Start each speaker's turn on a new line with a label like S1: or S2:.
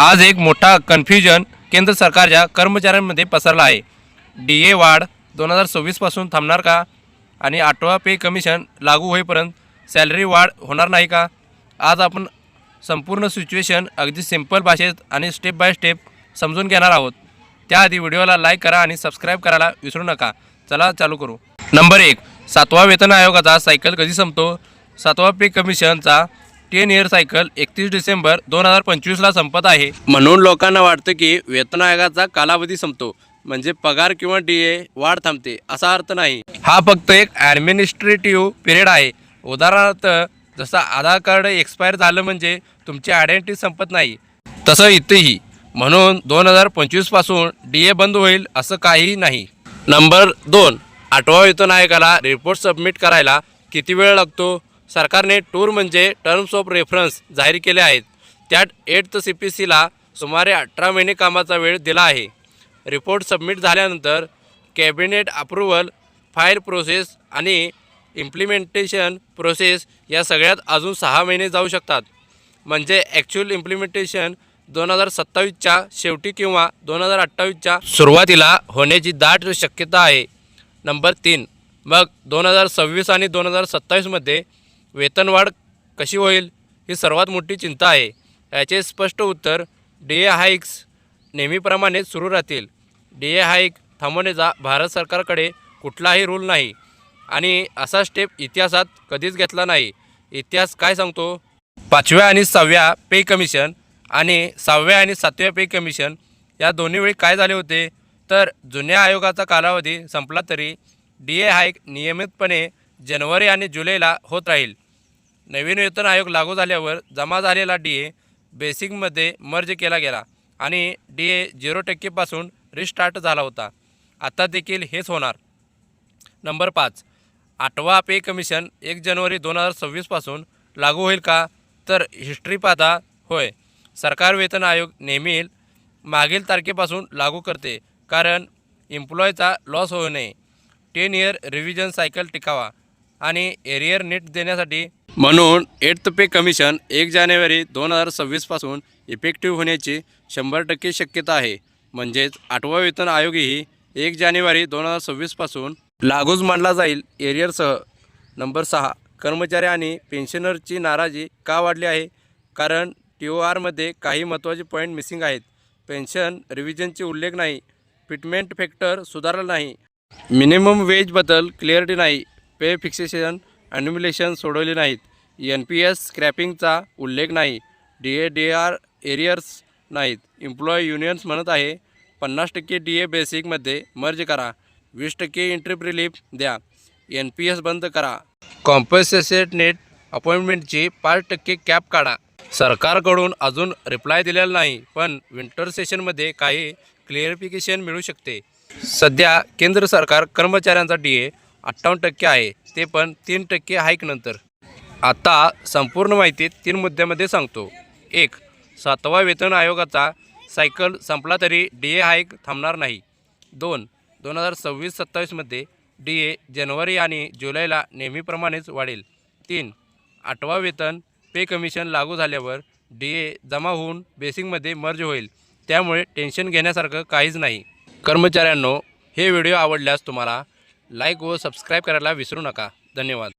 S1: आज एक मोठा कन्फ्युजन केंद्र सरकारच्या कर्मचाऱ्यांमध्ये पसरला आहे. डी ए वाढ दोन हजार सव्वीसपासून थांबणार का? आणि आठवा पे कमिशन लागू होईपर्यंत सॅलरी वाढ होणार नाही का? आज आपण संपूर्ण सिच्युएशन अगदी सिंपल भाषेत आणि स्टेप बाय स्टेप समजून घेणार आहोत. त्याआधी व्हिडिओला लाईक करा आणि सबस्क्राईब करायला विसरू नका. चला चालू करू. नंबर एक सातवा वेतन आयोगाचा सायकल कधी संपतो? सातवा पे कमिशनचा टेन इयर सायकल एकतीस डिसेंबर दोन हजार पंचवीसला संपत आहे. म्हणून लोकांना वाटतं की वेतन आयोगाचा कालावधी संपतो. म्हणजे पगार किंवा डी ए वाढ थांबते असा अर्थ नाही. हा फक्त एक ॲडमिनिस्ट्रेटिव्ह पिरियड आहे. उदाहरणार्थ जसं आधार कार्ड एक्सपायर झालं म्हणजे तुमची आयडेंटिटी संपत नाही. तसं इथेही. म्हणून दोन हजार पंचवीसपासून डी ए बंद होईल असं काहीही नाही. नंबर दोन आठवा वेतन आयोगाला रिपोर्ट सबमिट करायला किती वेळ लागतो? सरकारने टूर म्हणजे टर्म्स ऑफ रेफरन्स जाहीर केले आहेत. त्यात एट्थ सी पी सीला सुमारे अठरा महिने कामाचा वेळ दिला आहे. रिपोर्ट सबमिट झाल्यानंतर कॅबिनेट अप्रुव्हल फाईल प्रोसेस आणि इम्प्लिमेंटेशन प्रोसेस या सगळ्यात अजून सहा महिने जाऊ शकतात. म्हणजे ॲक्च्युअल इम्प्लिमेंटेशन दोन हजार सत्तावीसच्या शेवटी किंवा दोन हजार अठ्ठावीसच्या सुरुवातीला होण्याची दाट शक्यता आहे. नंबर तीन मग दोन हजार सव्वीस आणि दोन हजार सत्तावीसमध्ये वेतनवाढ कशी होईल ही सर्वात मोठी चिंता आहे. याचे स्पष्ट उत्तर डी ए हाईक्स नेहमीप्रमाणे सुरू राहतील. डी ए हाईक थांबवण्याचा भारत सरकारकडे कुठलाही रूल नाही. आणि असा स्टेप इतिहासात कधीच घेतला नाही. इतिहास काय सांगतो? पाचव्या आणि सहाव्या पे कमिशन आणि सहाव्या आणि सातव्या पे कमिशन या दोन्ही वेळी काय झाले होते? तर जुन्या आयोगाचा कालावधी संपला तरी डी ए हाईक नियमितपणे जानेवारी आणि जुलैला होत राहील. नवीन वेतन आयोग लागू झाल्यावर जमा झालेला डी ए बेसिकमध्ये मर्ज केला गेला आणि डी ए झिरो टक्केपासून रिस्टार्ट झाला होता. आता देखील हेच होणार. नंबर पाच. आठवा पे कमिशन एक जानेवारी दोन हजार सव्वीसपासून लागू होईल का? तर हिस्ट्री पाहता होय. सरकार वेतन आयोग नेहमी मागील तारखेपासून लागू करते कारण एम्प्लॉयचा लॉस होऊ नये. टेन इयर रिव्हिजन सायकल टिकावा. आणि एरियर नीट देण्यासाठी म्हणून एट्थ पे कमिशन एक जानेवारी दोन हजार सव्वीसपासून इफेक्टिव्ह होण्याची शंभर टक्के शक्यता आहे. म्हणजेच आठवा वेतन आयोगही एक जानेवारी दोन हजार सव्वीसपासून लागूच मानला जाईल एरियरसह. नंबर सहा कर्मचारी आणि पेन्शनरची नाराजी का वाढली आहे? कारण टी ओ आरमध्ये काही महत्त्वाचे पॉईंट मिसिंग आहेत. पेन्शन रिव्हिजनचे उल्लेख नाही. फिटमेंट फॅक्टर सुधारला नाही. मिनिमम वेजबद्दल क्लिअरिटी नाही. पे फिक्सेशन ॲन्युम्युलेशन सोडवले नाहीत. एन पी एस स्क्रॅपिंगचा उल्लेख नाही. D A D R arrears नाहीत. इम्प्लॉय युनियन्स म्हणत आहे पन्नास टक्के डी ए बेसिकमध्ये मर्ज करा. वीस टक्के इंट्रीप रिलीफ द्या. एन पी एस बंद करा. कॉम्पन्सेशन नेट अपॉइंटमेंटची पाच टक्के कॅप काढा. सरकारकडून अजून रिप्लाय दिलेला नाही पण विंटर सेशनमध्ये काही क्लिअरिफिकेशन मिळू शकते. सध्या केंद्र सरकार कर्मचाऱ्यांचा डी ए अठ्ठावन्न टक्के आहे. ते पण तीन टक्के हाईक नंतर. आता संपूर्ण माहिती तीन मुद्द्यामध्ये सांगतो. एक सातवा वेतन आयोगाचा सायकल संपला तरी डी ए हाईक थांबणार नाही. दोन दोन हजार सव्वीस सत्तावीसमध्ये डी ए जानेवारी आणि जुलैला नेहमीप्रमाणेच वाढेल. तीन आठवा वेतन पे कमिशन लागू झाल्यावर डी ए जमा होऊन बेसिकमध्ये मर्ज होईल. त्यामुळे टेन्शन घेण्यासारखं काहीच नाही. कर्मचाऱ्यांनो हे व्हिडिओ आवडल्यास तुम्हाला लाईक व सबस्क्राईब करायला विसरू नका. धन्यवाद.